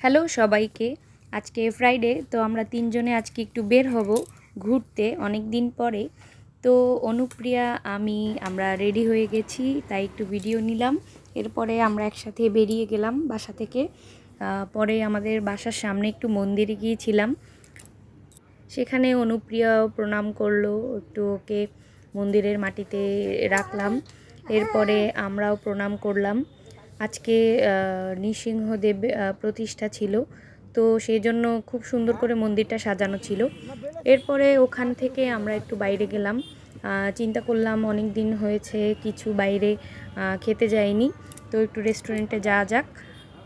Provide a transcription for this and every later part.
Hello সবাইকে। আজকে Friday তো আমরা তিনজনে আজকে একটু বের হব ঘুরতে অনেক দিন পরে। তো অনুপ্রিয়া, আমি, আমরা রেডি হয়ে গেছি, তাই একটু ভিডিও নিলাম। এরপরে আমরা একসাথে বেরিয়ে গেলাম বাসা থেকে। পরে আমাদের বাসার সামনে একটু মন্দিরে গিয়েছিলাম। সেখানে অনুপ্রিয়াও প্রণাম করল, একটু ওকে মন্দিরের মাটিতে রাখলাম। এরপরে আমরাও প্রণাম করলাম। আজকে নৃসিংহদেব প্রতিষ্ঠা ছিল। তো সেই জন্য খুব সুন্দর করে মন্দিরটা সাজানো ছিল। এরপরে ওখান থেকে আমরা একটু বাইরে গেলাম। চিন্তা করলাম অনেক দিন হয়েছে, কিছু বাইরে খেতে যাইনি। তো একটু রেস্টুরেন্টে যাওয়া যাক।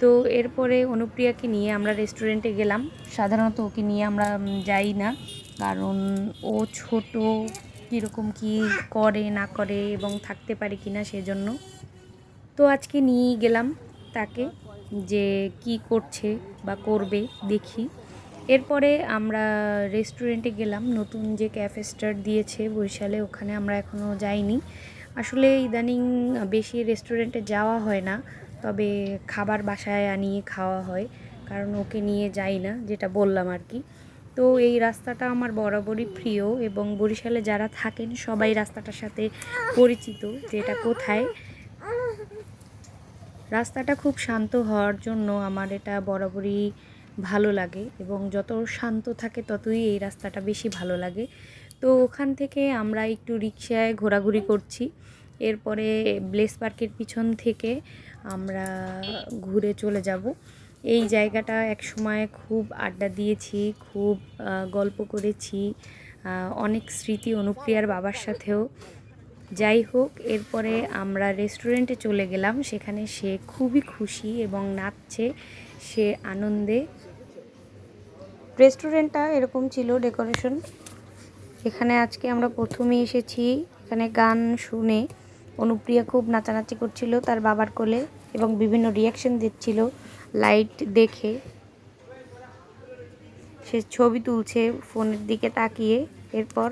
তো এরপরে অনুপ্রিয়াকে নিয়ে আমরা রেস্টুরেন্টে গেলাম। সাধারণত ওকে নিয়ে আমরা যাই না। কারণ ও ছোট, কীরকম কি করে, না করে এবং থাকতে পারে কি না সেজন্য। তো আজকে নিয়ে গেলাম তাকে যে কি করছে বা করবে, দেখি। এরপরে আমরা রেস্টুরেন্টে গেলাম, নতুন যে ক্যাফে স্টার দিয়েছে বরিশালে, ওখানে আমরা এখনও যাইনি। আসলে ইদানিং বেশি রেস্টুরেন্টে যাওয়া হয় না, তবে খাবার বাসায় আনিয়ে খাওয়া হয়, কারণ ওকে নিয়ে যাই না, যেটা বললাম আর কি। তো এই রাস্তাটা আমার বরাবরই প্রিয় এবং বরিশালে যারা থাকেন সবাই রাস্তাটার সাথে পরিচিত, যে এটা কোথায়। রাস্তাটা খুব শান্ত হওয়ার জন্য আমার এটা বরাবরই ভালো লাগে এবং যত শান্ত থাকে ততই এই রাস্তাটা বেশি ভালো লাগে। তো ওখান থেকে আমরা একটু রিক্সায় ঘোরাঘুরি করছি। এরপরে ব্লেস পার্কের পিছন থেকে আমরা ঘুরে চলে যাব। এই জায়গাটা এক সময় খুব আড্ডা দিয়েছি, খুব গল্প করেছি অনেক স্মৃতি অনুপ্রিয়ার বাবার সাথেও। যাই হোক, এরপরে আমরা রেস্টুরেন্টে চলে গেলাম। সেখানে সে খুবই খুশি এবং নাচছে, সে আনন্দে। রেস্টুরেন্টটা এরকম ছিল ডেকোরেশন এখানে আজকে আমরা প্রথমে এসেছি, এখানে গান শুনে। অনুপ্রিয়া খুব নাচানাচি করছিল তার বাবার কোলে এবং বিভিন্ন রিয়াকশন দিচ্ছিল লাইট দেখে। সে ছবি তুলছে, ফোনের দিকে তাকিয়ে। এরপর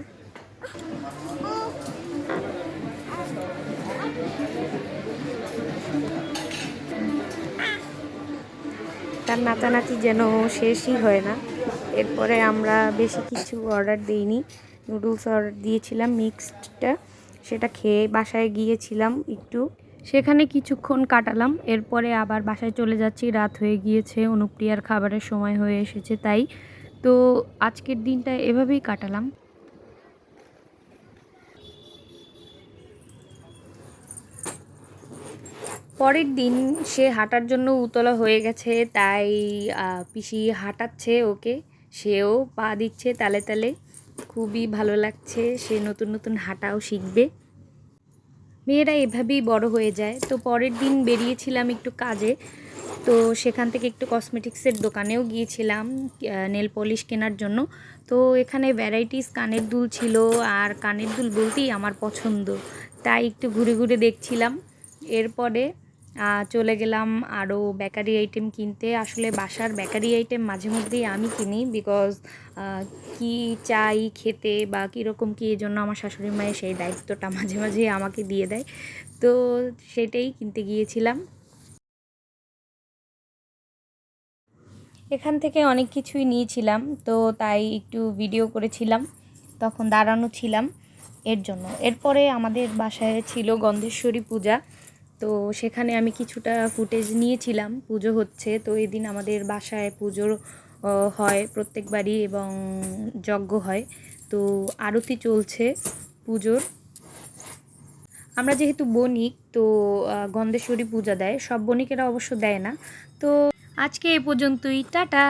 তার নাচানাচি যেন শেষই হয় না। এরপরে আমরা বেশি কিছু অর্ডার দিইনি। নুডলস অর্ডার দিয়েছিলাম মিক্সডটা সেটা খেয়ে বাসায় গিয়েছিলাম একটু। সেখানে কিছুক্ষণ কাটালাম। এরপরে আবার বাসায় চলে যাচ্ছি। রাত হয়ে গিয়েছে। অনুপ্রিয়ার খাবারের সময় হয়ে এসেছে তাই। তো আজকের দিনটা এভাবেই কাটালাম। পরের দিন সে হাঁটার জন্য উতলা হয়ে গেছে, তাই পিসি হাঁটাচ্ছে ওকে। সেও পা দিচ্ছে তালে তালে। খুবই ভালো লাগছে, সে নতুন নতুন হাঁটাও শিখবে। মেয়েরা এভাবেই বড় হয়ে যায়। তো পরের দিন বেরিয়েছিলাম একটু কাজে। তো সেখান থেকে একটু কসমেটিক্সের দোকানেও গিয়েছিলাম নেল পলিশ কেনার জন্য। তো এখানে ভ্যারাইটিস কানের দুল ছিল, আর কানের দুল বলতেই আমার পছন্দ। তাই একটু ঘুরে ঘুরে দেখছিলাম। এরপরে চলে গেলাম আরও বেকারি আইটেম কিনতে। আসলে বাসার বেকারি আইটেম মাঝে মধ্যেই আমি কিনি বিকজ কি চাই খেতে বা কীরকম কী এই জন্য আমার শাশুড়ি মায়ের সেই দায়িত্বটা মাঝে মাঝে আমাকে দিয়ে দেয়। তো সেটাই কিনতে গিয়েছিলাম। এখান থেকে অনেক কিছুই নিয়েছিলাম, তো তাই একটু ভিডিও করেছিলাম, তখন দাঁড়ানো ছিলাম এর জন্য। এরপরে আমাদের বাসায় ছিল গন্ধেশ্বরী পূজা। তো সেখানে আমি কিছুটা ফুটেজ নিয়েছিলাম পুজো হচ্ছে। তো এদিন আমাদের বাসায় পুজো আহ, হয় প্রত্যেকবারই এবং যজ্ঞ হয়। তো আরতি চলছে পুজোর। আমরা যেহেতু বণিক তো গন্ধেশ্বরী পূজা দেয়। সব বণিকেরা অবশ্য দেয় না। তো আজকে এ পর্যন্তই। টাটা!